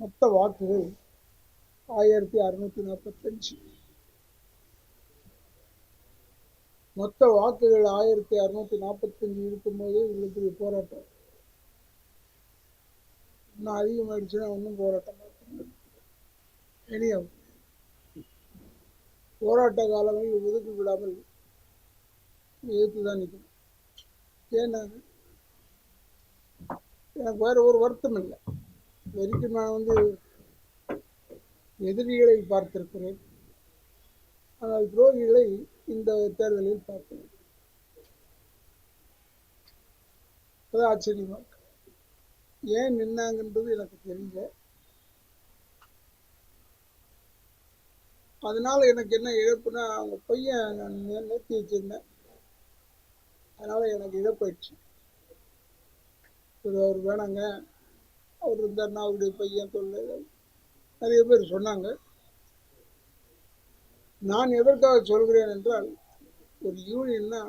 மொத்த வாக்குகள் ஆயிரத்தி அறுநூத்தி நாற்பத்தஞ்சு மொத்த வாக்குகள் ஆயிரத்தி அறுநூத்தி நாற்பத்தஞ்சு இருக்கும்போது இவ்வளவு போராட்டம். இன்னும் அதிகமாயிடுச்சுன்னா ஒன்றும் போராட்டம் இனியும் போராட்ட காலங்களில் ஒதுக்கி விடாமல் எதிர்த்து தான் நிற்கணும் ஏன்னா எனக்கு வேற ஒரு வருத்தம் இல்லை. வரைக்கும் நான் வந்து எதிரிகளை பார்த்திருக்கிறேன். ஆனால் துரோகிகளை இந்த தேர்தலில் பார்க்கிறேன் அது ஆச்சரியமா ஏன் நின்னாங்கன்றது எனக்கு தெரியல. அதனால எனக்கு என்ன இழப்புனா அவங்க பையன் நான் நிறுத்தி வச்சிருந்தேன் அதனால எனக்கு இழப்பாயிடுச்சு இது அவர் வேணாங்க. அவர் இருந்தார்னா அவருடைய பையன் தொல்லை நிறைய பேர் சொன்னாங்க. நான் எதற்காக சொல்கிறேன் என்றால் ஒரு யூனியன்னா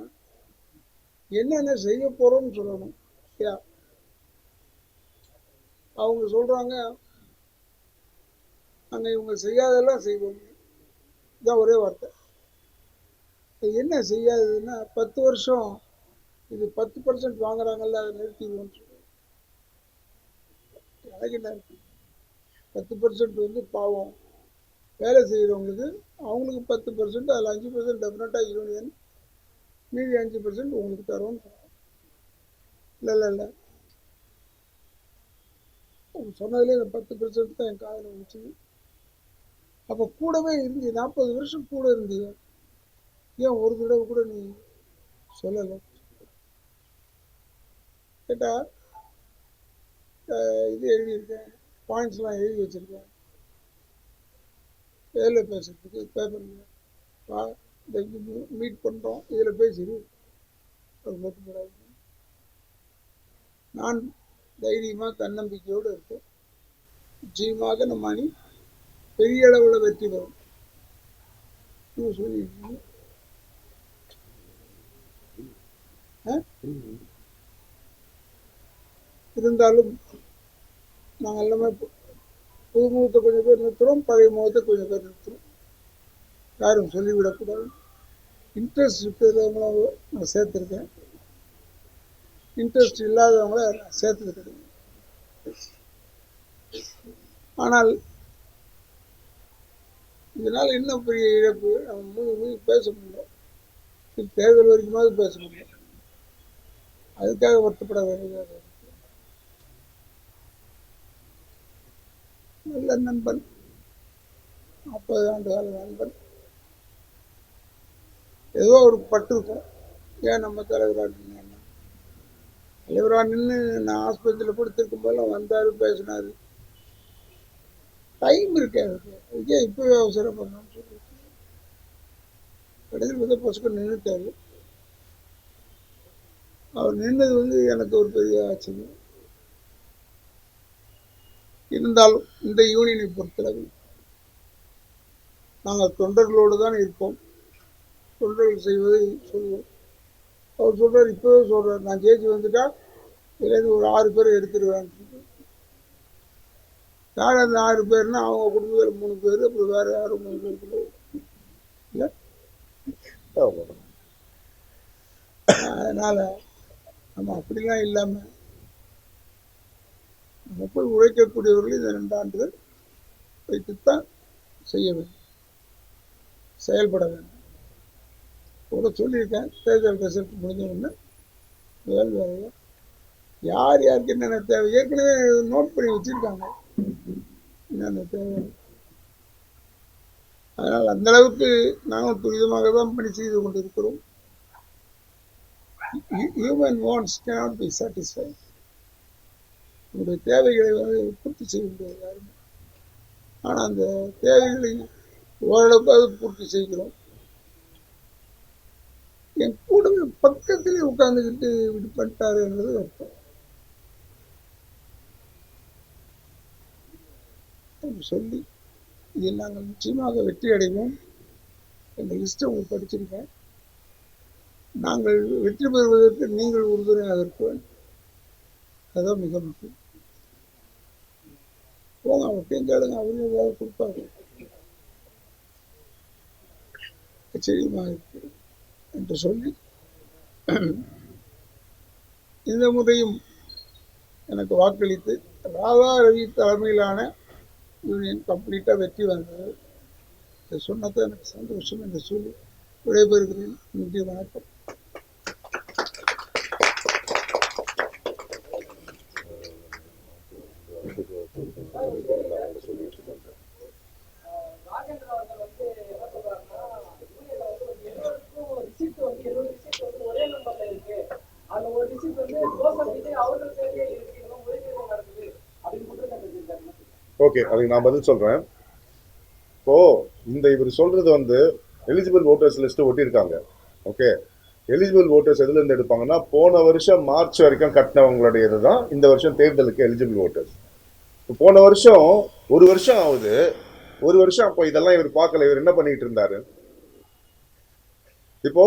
என்னென்ன செய்ய போறோம்னு சொல்லணும். யா அவங்க சொல்றாங்க நாங்க இவங்க செய்யாதெல்லாம் செய்வோம். இதான் ஒரே வார்த்தை. என்ன செய்யாததுன்னா பத்து வருஷம் இது பத்து பர்சன்ட் வாங்குறாங்கல்ல அதை நிறுத்திடுவோம் என்ன இருக்கு பத்து பர்சன்ட் வந்து பாவம். வேலை செய்கிறவங்களுக்கு அவங்களுக்கு பத்து பர்சன்ட் அதில் அஞ்சு பர்சன்ட் டெஃபினட்டாக யூனியன் மீதி அஞ்சு பர்சன்ட் உங்களுக்கு தரும் இல்லை இல்லை இல்லை. அவங்க சொன்னதுலேயே இந்த பத்து பர்சன்ட் தான் என் காதில் வந்துச்சு அப்போ கூடவே இருந்து நாற்பது வருஷம் கூட இருந்தீங்க ஏன் ஒரு தடவை கூட நீ சொல்லலை? கேட்டால் இது எழுதியிருக்கேன். பாயிண்ட்ஸ்லாம் எழுதி வச்சுருக்கேன். எதில் பேசுறதுக்கு பேப்பரில் வா இந்த மீட் பண்ணுறோம் இதில் பேசிடு அது மட்டும் நான் தைரியமாக தன்னம்பிக்கையோடு இருக்கேன். நிச்சயமாக நம்ம அணி பெரிய அளவில் வெற்றி பெறும். சொல்லியிருக்கீங்க ஆ? இருந்தாலும் நாங்கள் எல்லாமே புது முகத்தை கொஞ்சம் பேர் நிறுத்துகிறோம் பழைய முகத்தை கொஞ்சம் பேர் நிறுத்துகிறோம் யாரும் சொல்லிவிடக்கூடாது. இன்ட்ரெஸ்ட் இருக்கிறவங்கள நான் சேர்த்துருக்கேன். இன்ட்ரெஸ்ட் இல்லாதவங்கள நான் சேர்த்துருக்கிறேன். ஆனால் இதனால் என்ன பெரிய இழப்பு? நம்ம மூணு மூணு பேச முடியல. தேர்தல் வரைக்குமாவது பேச முடியல. அதுக்காக வருத்தப்பட வேண்டியதாக நல்ல நண்பன். நாற்பது ஆண்டு கால நண்பன். ஏதோ ஒரு பட்டு இருக்கும் ஏன் நம்ம தலைவராக நின்று தலைவராக நின்று நான் ஆஸ்பத்திரியில் படுத்திருக்கும் போதெல்லாம் வந்தார் பேசினார். டைம் இருக்கே அதுக்கு. அதுக்கே இப்போவே பண்ணணும்னு சொல்லி கடைசியில் வந்து பசுக்க நின்றுட்டார் அவர் நின்றது வந்து எனக்கு ஒரு பெரிய ஆச்சரியம். இருந்தாலும் இந்த யூனியனை பொறுத்தளவில் நாங்கள் தொண்டர்களோடு தான் இருப்போம். தொண்டர்கள் செய்வதை சொல்லுவோம் அவர் சொல்றார் இப்போவே சொல்றார் நான் ஜெயிச்சு வந்துட்டா இதுலேருந்து ஒரு ஆறு பேர் எடுத்துருவேன். யார் அந்த ஆறு பேர்னா அவங்க குடும்பத்தில் மூணு பேர் அப்புறம் வேற யாரும் மூணு பேர் இல்லை? அதனால நம்ம அப்படிலாம் இல்லாமல் மக்கள் உழைக்கக்கூடியவர்கள் இந்த ரெண்டு ஆண்டுகள் வைத்துத்தான் செய்ய வேண்டும். செயல்பட வேண்டும். கூட சொல்லியிருக்கேன் தேர்தல் ரிசல்ட் முடிஞ்ச உடனே முதல் வேலையை யார் யாருக்கு என்னென்ன தேவை? ஏற்கனவே நோட் பண்ணி வச்சிருக்காங்க. என்னென்ன தேவை? அதனால் அந்த அளவுக்கு நாங்கள் துரிதமாக தான் பணி செய்து கொண்டிருக்கிறோம். Human wants cannot be satisfied உங்களுடைய தேவைகளை வந்து பூர்த்தி செய்ய முடியாது யாருமே ஆனால் அந்த தேவைகளை ஓரளவுக்காவது பூர்த்தி செய்கிறோம். என் கூடவே பக்கத்திலே உட்கார்ந்துக்கிட்டு இப்படி பண்ணிட்டாரு என்றது அர்த்தம் சொல்லி இதில் நாங்கள் நிச்சயமாக வெற்றி அடைவோம் எங்கள் லிஸ்ட்டை உங்களுக்கு படிச்சிருக்கேன். நாங்கள் வெற்றி பெறுவதற்கு நீங்கள் உறுதுணையாக இருக்க வேண்டும். அதுதான் மிக முக்கியம். போங்க அவர்கிட்டையும் கேளுங்க அவரும் ஏதாவது கொடுப்பாரு. ஆச்சரியமாக இருக்கு என்று சொல்லி இந்த முறையும் எனக்கு வாக்களித்து ராதா ரவி தலைமையிலான யூனியன் கம்ப்ளீட்டாக வெற்றி வந்தது. இதை எனக்கு சந்தோஷம் என்று சொல்லி விடைபெறுகிறேன். நன்றி வணக்கம் ராஜேந்திர அவர்கள் வந்து என்ன சொல்றாருன்னா யூனியன்ல வந்து ஒரு எழுபதுக்கும் ரிசிப்ட் வந்து எழுபது ரிசிப்ட் வந்து ஒரே நம்பர்ல இருக்கு அந்த ஒரு ரிசிப்ட் வந்து ஜோசப் விஜய் அவர்கள் பேர்லயே இருக்கு இன்னும் முறைகேடு நடக்குது அப்படின்னு குற்றச்சாட்டு வச்சிருக்காரு ஓகே அதுக்கு நான் பதில் சொல்கிறேன் இப்போது இந்த இவர் சொல்கிறது வந்து எலிஜிபிள் ஓட்டர்ஸ் லிஸ்ட்டு ஒட்டியிருக்காங்க. ஓகே எலிஜிபிள் ஓட்டர்ஸ் எதுலேருந்து எடுப்பாங்கன்னா போன வருஷம் மார்ச் வரைக்கும் கட்டினவங்களுடைய இதுதான் இந்த வருஷம் தேர்தலுக்கு எலிஜிபிள் ஓட்டர்ஸ் இப்போ போன வருஷம் ஒரு வருஷம் ஆகுது. ஒரு வருஷம் அப்போ இதெல்லாம் இவர் பார்க்கல. இவர் என்ன பண்ணிட்டு இருந்தாரு? இப்போ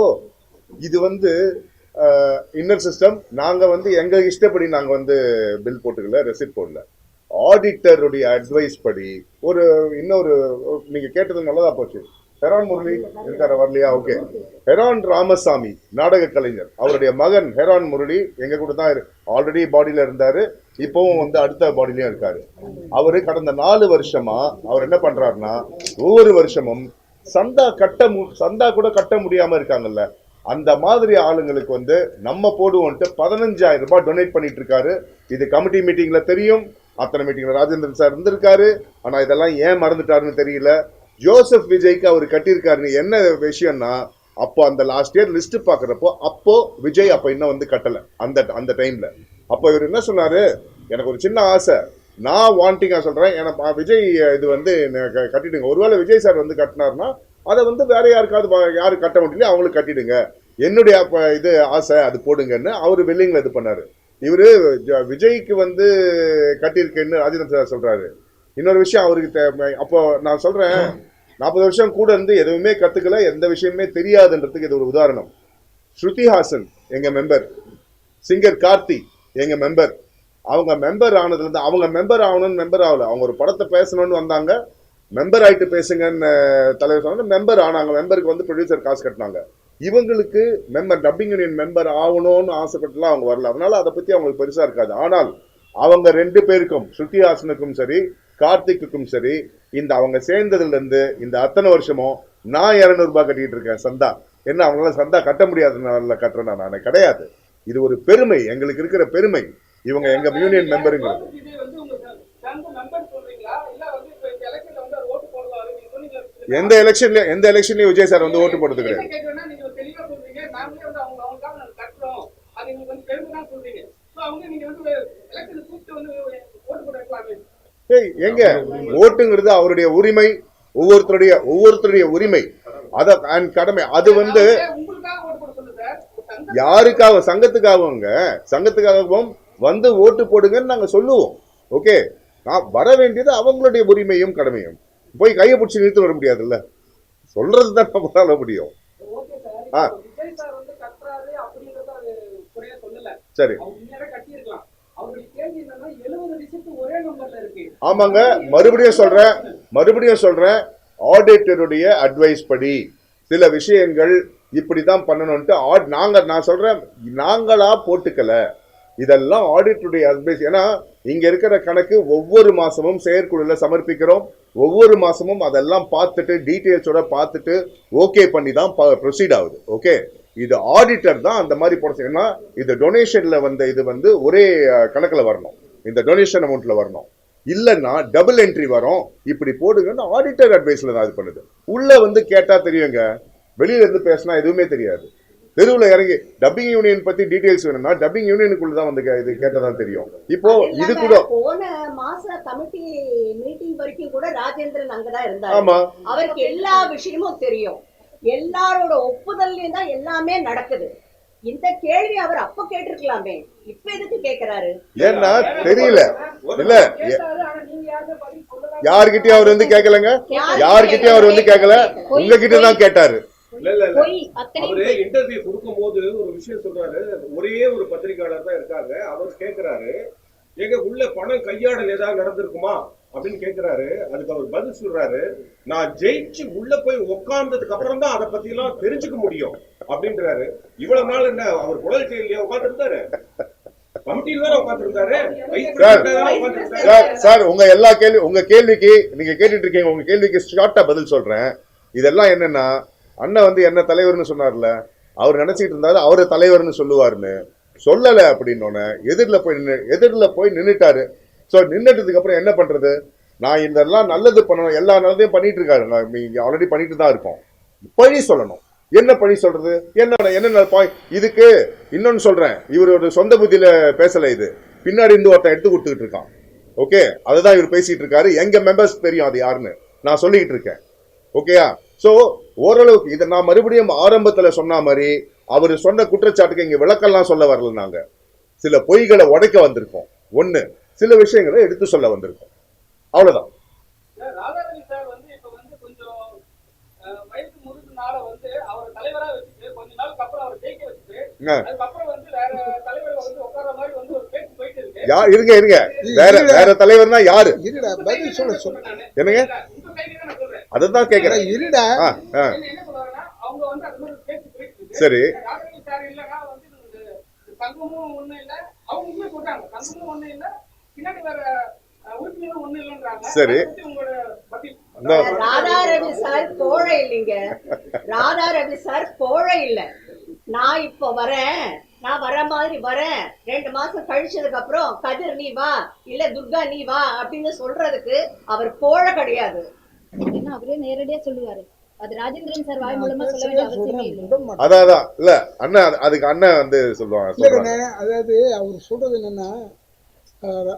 இது வந்து இன்னர் சிஸ்டம் நாங்கள் வந்து எங்கள் இஷ்டப்படி நாங்கள் வந்து பில் போட்டுக்கல ரெசிப்ட் போடல. ஆடிட்டருடைய அட்வைஸ் படி ஒரு இன்னொரு நீங்க கேட்டது நல்லதா போச்சு. ஹெரான் முரளி இருக்கார? வரலையா? ஓகே ஹெரான் ராமசாமி நாடக கலைஞர். அவருடைய மகன் ஹெரான் முரளி எங்க கூட தான் ஆல்ரெடி பாடியில இருந்தாரு. இப்பவும் வந்து அடுத்த பாடிலையும் இருக்காரு. அவரு கடந்த நாலு வருஷமா அவர் என்ன பண்றாருன்னா ஒவ்வொரு வருஷமும் சந்தா கட்ட மு- சந்தா கூட கட்ட முடியாம இருக்காங்கல்ல. அந்த மாதிரி ஆளுங்களுக்கு வந்து நம்ம போடுவோன்ட்டு பதினஞ்சாயிரம் ரூபாய் டொனேட் பண்ணிட்டு இருக்காரு. இது கமிட்டி மீட்டிங்ல தெரியும். அத்தனை மீட்டிங்கில் ராஜேந்திரன் சார் இருந்திருக்காரு. ஆனால் இதெல்லாம் ஏன் மறந்துட்டாருன்னு தெரியல. ஜோசப் விஜய்க்கு அவர் கட்டியிருக்காருன்னு என்ன விஷயம்னா அப்போ அந்த லாஸ்ட் இயர் லிஸ்ட் பார்க்குறப்போ அப்போ விஜய் அப்போ இன்னும் வந்து கட்டலை. அந்த அந்த டைமில் அப்போ இவர் என்ன சொன்னார்? எனக்கு ஒரு சின்ன ஆசை. நான் வாண்டிங்காக சொல்கிறேன் எனக்கு விஜய் இது வந்து கட்டிடுங்க. ஒருவேளை விஜய் சார் வந்து கட்டினார்னா அதை வந்து வேற யாருக்காவது யாரும் கட்ட முடியல அவங்களுக்கு கட்டிடுங்க. என்னுடைய இது ஆசை அது போடுங்கன்னு அவர் வில்லிங்கில் இது பண்ணார். இவரு ஜ- விஜய்க்கு வந்து கட்டியிருக்கேன்னு ராஜேந்திர சார் சொல்றாரு. இன்னொரு விஷயம் அவருக்கு அப்போ நான் சொல்றேன் நாற்பது வருஷம் கூட இருந்து எதுவுமே கத்துக்கல எந்த விஷயமே தெரியாதுன்றதுக்கு இது ஒரு உதாரணம். ஸ்ருதி ஹாசன் எங்க மெம்பர் சிங்கர் கார்த்தி எங்க மெம்பர் அவங்க மெம்பர் ஆனதுல இருந்து அவங்க மெம்பர் ஆகணும்னு மெம்பர் ஆகல. அவங்க ஒரு படத்தை பேசணும்னு வந்தாங்க. மெம்பர் ஆயிட்டு பேசுங்கன்னு தலைவர் சொன்னாங்க மெம்பர் ஆனாங்க. மெம்பருக்கு வந்து ப்ரொடியூசர் காசு கட்டினாங்க. இவங்களுக்கு மெம்பர் டப்பிங் யூனியன் மெம்பர் ஆகணும்னு ஆசைப்பட்டுலாம் அவங்க வரல. அதனால அதை பத்தி அவங்களுக்கு பெருசா இருக்காது. ஆனால் அவங்க ரெண்டு பேருக்கும் ஸ்ருதி ஹாசனுக்கும் சரி கார்த்திக்குக்கும் சரி இந்த அவங்க சேர்ந்ததுல இருந்து இந்த அத்தனை வருஷமும் நான் 200 ரூபாய் கட்டிட்டு இருக்கேன் சந்தா. என்ன அவங்களால சந்தா கட்ட முடியாதனால கட்டுறேன் நான். கிடையாது. இது ஒரு பெருமை. எங்களுக்கு இருக்கிற பெருமை. இவங்க எங்க யூனியன் மெம்பருங்கிறது எந்த எலெக்ஷன்ல எந்த எலெக்ஷன்லயும் விஜய் சார் வந்து ஓட்டு போட்டது கிடையாது என்ன கேக்குறேன்னா நீங்க தெளிவா சொல்றீங்க நாங்களே வந்து அவங்க அவங்களுக்காக நாங்க கட்டுறோம். அது எங்களுக்கு வந்து பெருமை தான் சொல்றீங்க. சோ அவங்க நீங்க வந்து எலெக்ஷன் கூப்பிட்டு வந்து ஓட்டு போட வைக்கலாமே. எங்க? ஓட்டுங்கிறது அவருடைய உரிமை ஒவ்வொருத்தருடைய ஒவ்வொருத்தருடைய உரிமை. அத கடமை. அது வந்து யாருக்காக? சங்கத்துக்காகவுங்க. சங்கத்துக்காகவும் வந்து ஓட்டு போடுங்கன்னு நாங்க சொல்லுவோம். ஓகே? நான் வர வேண்டியது அவங்களுடைய உரிமையும் கடமையும். போய் கையை பிடிச்சி நிறுத்தி வர முடியாதுல்ல? சொல்றது தான் நம்மளால முடியும். ஆ. சார். ஆமாங்க. மறுபடியும் சொல்றேன். மறுபடியும் சொல்றேன். ஆடிட்டருடைய அட்வைஸ் படி சில விஷயங்கள் இப்படிதான் பண்ணணும்ட்டு ஆட் நாங்க நான் சொல்றேன் நாங்களா போட்டுக்கல. இதெல்லாம் ஆடிட்டருடைய அட்வைஸ் ஏன்னா இங்க இருக்கிற கணக்கு ஒவ்வொரு மாசமும் செயற்குழுல சமர்ப்பிக்கிறோம். ஒவ்வொரு மாதமும் அதெல்லாம் பார்த்துட்டு டீட்டெயில்ஸோட பார்த்துட்டு ஓகே பண்ணி தான் ப்ரொசீட் ஆகுது. ஓகே இது ஆடிட்டர் தான் அந்த மாதிரி போட ஏன்னா இது டொனேஷனில் வந்த இது வந்து ஒரே கணக்கில் வரணும். இந்த டொனேஷன் அமௌண்ட்டில் வரணும். இல்லைன்னா டபுள் என்ட்ரி வரும். இப்படி போடுங்கன்னு ஆடிட்டர் அட்வைஸில் தான் இது பண்ணுது. உள்ளே வந்து கேட்டால் தெரியுங்க. வெளியிலேருந்து பேசினா எதுவுமே தெரியாது. தெருவில் இறங்கி டப்பிங் யூனியன் பத்தி டீடைல்ஸ் வேணும்னா டப்பிங் யூனியனுக்குள்ள தான் வந்து இது கேட்டதான் தெரியும். இப்போ இது கூட போன மாச கமிட்டி மீட்டிங் வரைக்கும் கூட ராஜேந்திரன் அங்கதான் இருந்தாரு. ஆமா. அவருக்கு எல்லா விஷயமும் தெரியும். எல்லாரோட ஒப்புதல்லையும் தான் எல்லாமே நடக்குது. இந்த கேள்வி அவர் அப்ப கேட்டிருக்கலாமே. இப்ப எதுக்கு கேக்குறாரு? ஏன்னா தெரியல. இல்ல. யார்கிட்டயும் அவர் வந்து கேட்கலங்க யார்கிட்டயும் அவர் வந்து கேட்கல உங்ககிட்ட தான் கேட்டாரு. இல்ல இல்ல இல்ல. பொய் அத்தனை அவரு இன்டர்வியூ கொடுக்கும் போது ஒரு விஷயம் சொல்றாரு. ஒரே ஒரு பத்திரிகையாளர் தான் இருக்காங்க. அவர் கேக்குறாரு. எங்க உள்ள பணம் கையாடல் ஏதாவது நடந்திருக்குமா? அப்படின்னு கேக்குறாரு. அதுக்கு அவர் பதில் சொல்றாரு. நான் ஜெயிச்சு உள்ள போய் உட்கார்ந்ததுக்கு அப்புறம் தான் அதை பத்தி எல்லாம் தெரிஞ்சுக்க முடியும். அப்படின்றாரு. இவ்வளவு நாள் என்ன அவர் குடல் செயலியா உட்கார்ந்து இருந்தாரு சார் உங்க எல்லா கேள்வி உங்க கேள்விக்கு நீங்க கேட்டுட்டு இருக்கீங்க உங்க கேள்விக்கு ஷார்ட்டா பதில் சொல்றேன். இதெல்லாம் என்னன்னா அண்ணன் வந்து என்ன தலைவர்னு சொன்னார்ல? அவர் நினைச்சிட்டு இருந்தாரு அவரை தலைவர்னு சொல்லுவாருன்னு. சொல்லலை அப்படின்னோடனே எதிரில் போய் நின்று எதிரில் போய் நின்றுட்டாரு ஸோ நின்றுட்டதுக்கு அப்புறம் என்ன பண்ணுறது நான் இதெல்லாம் நல்லது பண்ணணும் எல்லா நல்லதையும் பண்ணிட்டு இருக்காரு. நான் ஆல்ரெடி பண்ணிட்டு தான் இருக்கோம். பழி சொல்லணும். என்ன பழி சொல்றது? என்ன என்ன பாய் இதுக்கு இன்னொன்னு சொல்றேன். இவரோட சொந்த புத்தியில பேசல இது. பின்னாடி இருந்து ஒருத்தன் எடுத்து கொடுத்துக்கிட்டு இருக்கான். ஓகே அதுதான் இவர் பேசிட்டு இருக்காரு. எங்க மெம்பர்ஸ் தெரியும் அது யாருன்னு. நான் சொல்லிக்கிட்டு இருக்கேன். ஓகேயா ஸோ ஓரளவுக்கு இதை நான் மறுபடியும் ஆரம்பத்துல சொன்ன மாதிரி அவர் சொன்ன குற்றச்சாட்டுக்கு இங்க விளக்கெல்லாம் சொல்ல வரல நாங்க. சில பொய்களை உடைக்க வந்திருக்கோம். ஒண்ணு சில விஷயங்களை எடுத்து சொல்ல வந்திருக்கோம். அவ்வளவுதான். ராதாரவி சார் வந்து இப்ப வந்து கொஞ்சம் அஹ், வயசு முதுகுனால வந்து அவர் தலைவரா வச்சுட்டு கொஞ்ச நாளுக்கு அப்புறம் அவர் ஜெயிக்க வச்சுட்டு ஆ. அதுக்கப்புறம் வந்து வேற தலைவர் வந்து உட்கார்ற மாதிரி வந்து ஒரு பேச்சு போயிட்டு இருக்கு. யா இருங்க இருங்க. வேற வேற தலைவர்னா யாரு? இருடா பதில் சொல்ல சொல்ல. என்னங்க? கையில தான் இருடா. ஆ ஆ. அது சரி. சார். அதை ராதா ரவி சார் கோழை இல்லைங்க. ராதா ரவி சார் கோழை இல்ல. நான் இப்போ வரேன். நான் வர மாதிரி வரேன். ரெண்டு மாசம் கழிச்சதுக்கு அப்புறம் கதிர் நீ வா இல்ல துர்கா நீ வா அப்படின்னு சொல்றதுக்கு அவர் கோழை கிடையாது. ஏன்னா அவரே நேரடியா சொல்லுவாரு. அது ராஜேந்திரன் சார் வாய் மூலமா சொல்ல வேண்டிய அவசியமே இல்லை. அதான் அதான். இல்ல அண்ணன் அது- அதுக்கு அண்ணன் வந்து சொல்லுவாங்க அதாவது அவர் சொல்றது என்னன்னா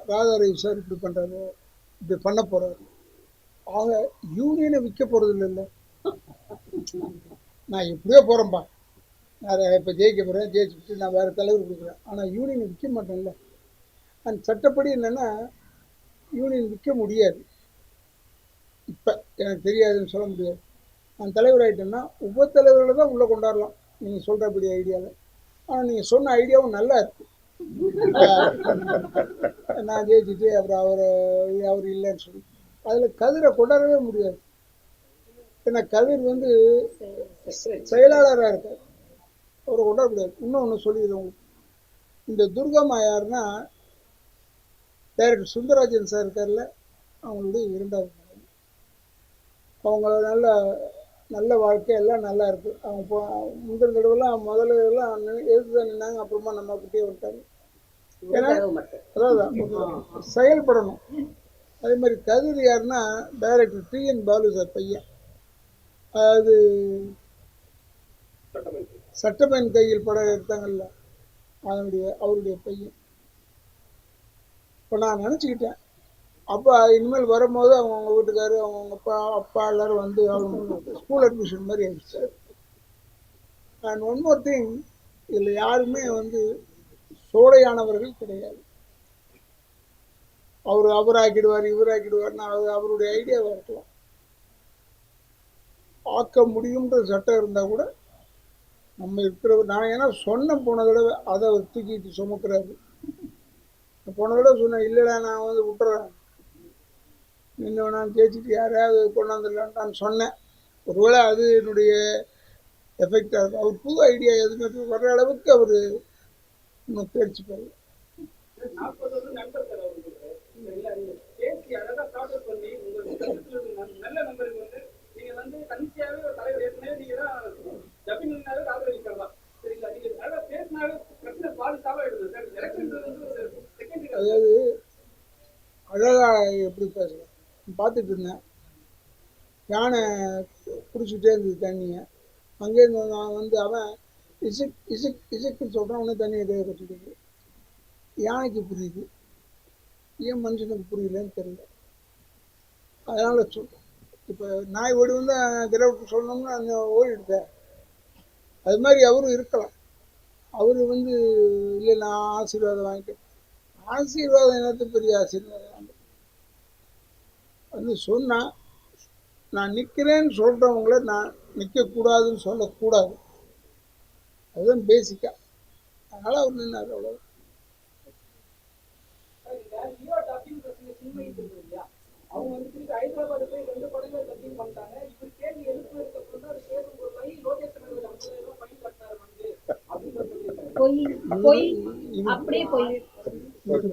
ராதாரவி சார் இப்படி பண்றாரு இப்படி பண்ண போறாரு. அவங்க யூனியனை விற்க போறது இல்லைல்ல நான் எப்படியோ போறேன்பா. நான் இப்போ ஜெயிக்க போறேன் ஜெயிச்சுட்டு நான் வேற தலைவர் கொடுக்குறேன். ஆனா யூனியனை விற்க மாட்டேன்ல அந்த சட்டப்படி என்னன்னா யூனியன் விற்க முடியாது. இப்போ எனக்கு தெரியாதுன்னு சொல்ல முடியாது. நான் தலைவர் ஆயிட்டேன்னா உப தலைவர்களை தான் உள்ளே கொண்டாடலாம் நீங்கள் சொல்கிறபடி ஐடியாவில் ஆனால் நீங்கள் சொன்ன ஐடியாவும் நல்லா இருக்கு. நான் ஜெயிச்சுட்டு அப்புறம் அவர் அவர் இல்லைன்னு சொல்லி. அதில் கதிரை கொண்டாடவே முடியாது. ஏன்னா கதிர் வந்து செயலாளராக இருக்கார். அவரை கொண்டாட முடியாது. இன்னொன்று சொல்லிடுறேன் இந்த துர்கம்மா யாருன்னா டைரக்டர் சுந்தரராஜன் சார் இருக்கார்ல அவங்களுடைய இரண்டாவது மனைவி அவங்க நல்ல நல்ல வாழ்க்கை எல்லாம் நல்லா இருக்கு. அவங்க போ முந்தின தடவைலாம் முதல்ல எல்லாம் எதிர்த்து தான் நின்னாங்க அப்புறமா நம்ம கிட்டே தடவை மட்டும். அதாவது செயல்படணும். அதே மாதிரி கதிர் யாருன்னா director T N Balu sir பையன். அதாவது சட்டமேன் கையில் படம் எடுத்தாங்கல்ல அதனுடைய அவருடைய பையன். இப்போ நான் நினச்சிக்கிட்டேன் அப்பா இனிமேல் வரும்போது அவங்க அவங்க வீட்டுக்காரு அவங்க அவங்க அப்பா அப்பா எல்லாரும் வந்து அவங்க ஸ்கூல் அட்மிஷன் மாதிரி ஆயிடுச்சு அண்ட் ஒன் மோர் திங் இதில் யாருமே வந்து சோடையானவர்கள் கிடையாது. அவர் அவர் ஆக்கிடுவார் இவர் ஆக்கிடுவார்னு அது அவருடைய ஐடியாவாக இருக்கலாம். ஆக்க முடியுன்ற சட்டம் இருந்தால் கூட நம்ம இருக்கிற நான் ஏன்னா சொன்ன போன தடவை அதை அவர் தூக்கிட்டு சுமக்கிறாரு. போன தடவை சொன்னேன் இல்லைடா நான் வந்து விட்டுறேன். நின்று நான் ஜெயிச்சுட்டு யாரையாவது கொண்டாந்துடலான்னு நான் சொன்னேன். ஒருவேளை அது என்னுடைய எஃபெக்டாக இருக்கும். அவர் புது ஐடியா எதுவுமே வர்ற அளவுக்கு அவர் இன்னும் தேர்ச்சி பெறல நல்ல வருஷம் வந்து சார் வந்து சரிங்களா நீங்க பேசி அழகா ஸ்டார்ட் அவுட் பண்ணி உங்க கருத்துல இருக்க நல்ல- நல்ல நம்பருக்கு வந்து நீங்க வந்து தனிச்சையாவே ஒரு தலைவர் ஏற்கனவே நீங்க தான் ஜபினாவே ராஜரவி சார் தான் சரிங்களா நீங்க அழகா பேசினாவே பிரச்சனை பாதி சாவா எடுது சார் எலெக்ஷன் வந்து ஒரு செகண்டரி அதாவது அழகா எப்படி பேசலாம் பார்த்துட்டு இருந்தேன் யானை குடிச்சிட்டே இருந்தது தண்ணியை. அங்கேருந்து நான் வந்து அவன் இசுக் இசுக் இசுக்குன்னு சொல்கிறான் உடனே தண்ணியை கையை கட்டிட்டு யானைக்கு புரியுது? ஏன் மனுஷனுக்கு புரியலன்னு தெரியல. அதனால் சொல்றேன் இப்போ நாய் ஓடி வந்து கிரவுக்கு சொன்னோம்னா அந்த ஓடிடுதேன் அது மாதிரி அவரும் இருக்கலாம். அவர் வந்து இல்லை நான் ஆசீர்வாதம் வாங்கிட்டேன். ஆசீர்வாதம் என்னத்து பெரிய ஆசீர்வாதம்? வாங்க வந்து சொன்னா நான் நிற்கிறேன்னு சொல்கிறவங்கள நான் நிற்கக்கூடாதுன்னு சொல்லக்கூடாது. அதுதான் பேசிக்கா அதனால் அவர் நின்னார் அவ்வளோ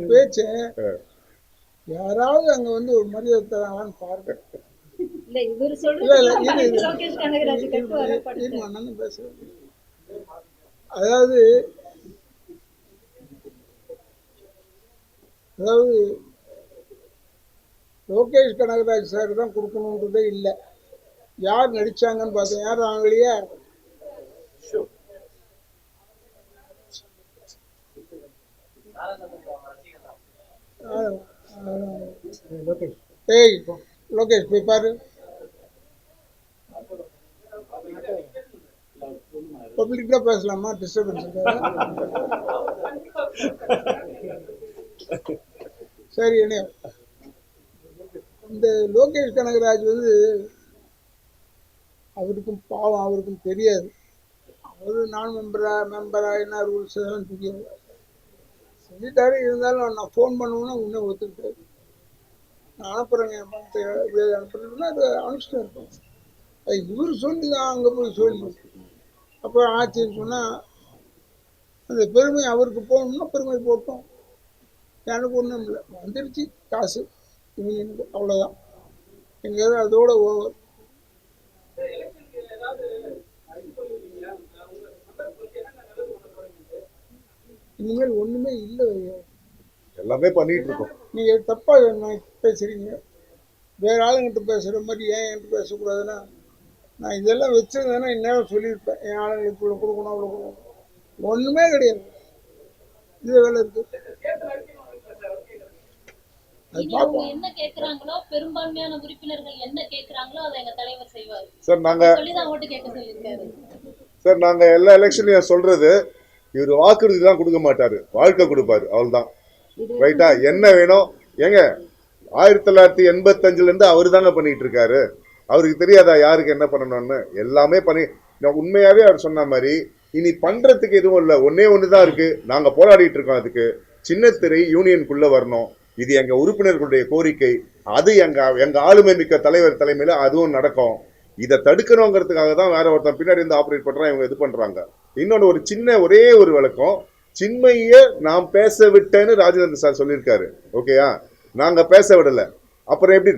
பேச்சு யாராவது அங்க வந்து ஒரு மரியாதை தராங்களான்னு பாருங்க. இல்ல இவர் சொல்றது பேசுறேன் அதாவது அதாவது லோகேஷ் கனகராஜ் சார் தான் கொடுக்கணுன்றதே இல்லை. யார் நடிச்சாங்கன்னு பார்த்தேன் யார் லோகேஷ் ஏய் லோகேஷ் போய் பாரு பப்ளிக்கா பேசலாமா டிஸ்டர்பன்ஸ் சரி என்ன இந்த லோகேஷ் கனகராஜ் வந்து அவருக்கும் பாவம் அவருக்கும் தெரியாது அவரு நான் மெம்பரா மெம்பரா என்ன ரூல்ஸ் எல்லாம் தெரியாது செஞ்சுட்டாரு இருந்தாலும் நான் ஃபோன் பண்ணுவேன்னா உன்னே ஒத்துக்கிட்டாரு. நான் அனுப்புறேங்க என் பணத்தை இப்படி அனுப்புறேன்னா அது அனுப்பிச்சுட்டு இருப்பேன் அது இவர் சொல்லி தான் அங்கே போய் சொல்லி. அப்புறம் ஆச்சுன்னு சொன்னால் அந்த பெருமை அவருக்கு போகணும்னா பெருமை போட்டோம். எனக்கு ஒன்றும் இல்லை. வந்துடுச்சு காசு. இவங்களுக்கு அவ்வளோதான் எங்கேயாவது அதோட ஓவர் எலெக்ஷனுக்கு ஏதாவது இது சொல்லிருக்கீங்களா உங்க மண்டலத்துக்கு என்னென்ன நல்லது பண்ண போறீங்க இனிமேல் ஒன்றுமே இல்லை எல்லாமே பண்ணிட்டு இருக்கோம். நீங்கள் தப்பாக என்ன பேசுகிறீங்க வேற ஆளுங்கிட்ட பேசுகிற மாதிரி ஏன் என்கிட்ட பேசக்கூடாதுன்னா நான் இதெல்லாம் வச்சிருந்தேன்னா இந்நேரம் சொல்லியிருப்பேன். என் ஆளுங்களுக்கு இவ்வளோ கொடுக்கணும் அவ்வளோ கொடுக்கணும். ஒன்றுமே கிடையாது. இது வேலை இருக்குது என்ன கேக்குறாங்களோ பெரும்பான்மையான உறுப்பினர்கள் என்ன கேக்குறாங்களோ அதை எங்க தலைவர் செய்வார். சார் நாங்க சார் நாங்க எல்லா எலெக்ஷன்லயும் சொல்றது இவர் வாக்குறுதி தான் கொடுக்க மாட்டாரு. வாழ்க்கை கொடுப்பாரு. அவ்வளவுதான் ரைட்டா என்ன வேணும்? ஏங்க ஆயிரத்தி தொள்ளாயிரத்தி எண்பத்தஞ்சுல இருந்து அவரு தாங்க பண்ணிட்டு இருக்காரு. அவருக்கு தெரியாதா யாருக்கு என்ன பண்ணணும்னு? எல்லாமே பண்ணி நான் உண்மையாவே அவர் சொன்ன மாதிரி இனி பண்றதுக்கு எதுவும் இல்லை. ஒன்னே ஒண்ணுதான் இருக்கு. நாங்க போராடிட்டு இருக்கோம் அதுக்கு. சின்ன திரை யூனியனுக்குள்ள வரணும். இது எங்க உறுப்பினர்களுடைய கோரிக்கை. அது எங்க எங்க ஆளுமை மிக்க தலைவர் தலைமையில அதுவும் நடக்கும். இதை தடுக்கணுங்கிறதுக்காக தான் வேற ஒருத்தன் பின்னாடி இருந்து ஆப்ரேட் பண்ணுறான் இவங்க இது பண்ணுறாங்க இன்னொன்று ஒரு சின்ன ஒரே ஒரு விளக்கம். சின்மையை நாம் பேச விட்டேன்னு ராஜேந்திர சார் சொல்லியிருக்காரு. ஓகேயா நாங்கள் பேச விடலை. அப்புறம் எப்படி?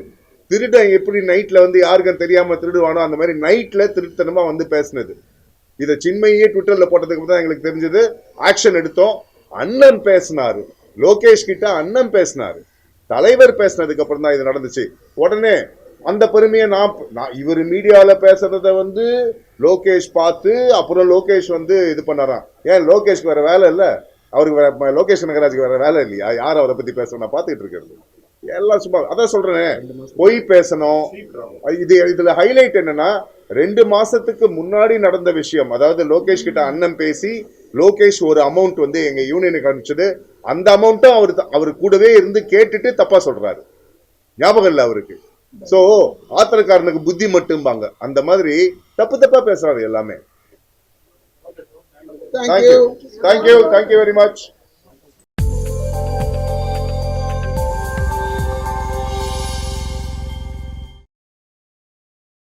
திருடன் எப்படி நைட்டில் வந்து யாருக்கும் தெரியாமல் திருடுவானோ அந்த மாதிரி நைட்டில் திருத்தனமாக வந்து பேசினது. இதை சின்மையே ட்விட்டரில் போட்டதுக்கு தான் எங்களுக்கு தெரிஞ்சது. ஆக்ஷன் எடுத்தோம். அண்ணன் பேசினாரு. லோகேஷ் கிட்ட அண்ணன் பேசினாரு. தலைவர் பேசினதுக்கு அப்புறம் தான் இது நடந்துச்சு. உடனே அந்த பெருமையை நான் நான் இவர் மீடியால பேசுறத வந்து லோகேஷ் பார்த்து அப்புறம் லோகேஷ் வந்து இது பண்ணாராம். ஏன் லோகேஷ்க்கு வேற வேலை இல்ல? அவருக்கு வேற லோகேஷ் கனகராஜுக்கு வேற வேலை இல்லையா? யார் அவரை பத்தி பேச நான் பார்த்துட்டு இருக்கிறது. எல்லாம் சும்மா அதான் சொல்றேனே. பொய் பேசணும். இது இதுல ஹைலைட் என்னன்னா ரெண்டு மாசத்துக்கு முன்னாடி நடந்த விஷயம். அதாவது லோகேஷ் கிட்ட அண்ணன் பேசி லோகேஷ் ஒரு அமௌண்ட் வந்து எங்க யூனியனுக்கு அனுப்பிச்சது. அந்த அமௌண்ட்டும் அவர் அவர் கூடவே இருந்து கேட்டுட்டு தப்பா சொல்றாரு. ஞாபகம் இல்லை அவருக்கு. சோ ஆத்திரக்காரனுக்கு புத்தி மட்டும்பாங்க. அந்த மாதிரி தப்பு தப்பா பேசுறாரு எல்லாமே. Thank you thank you thank you very much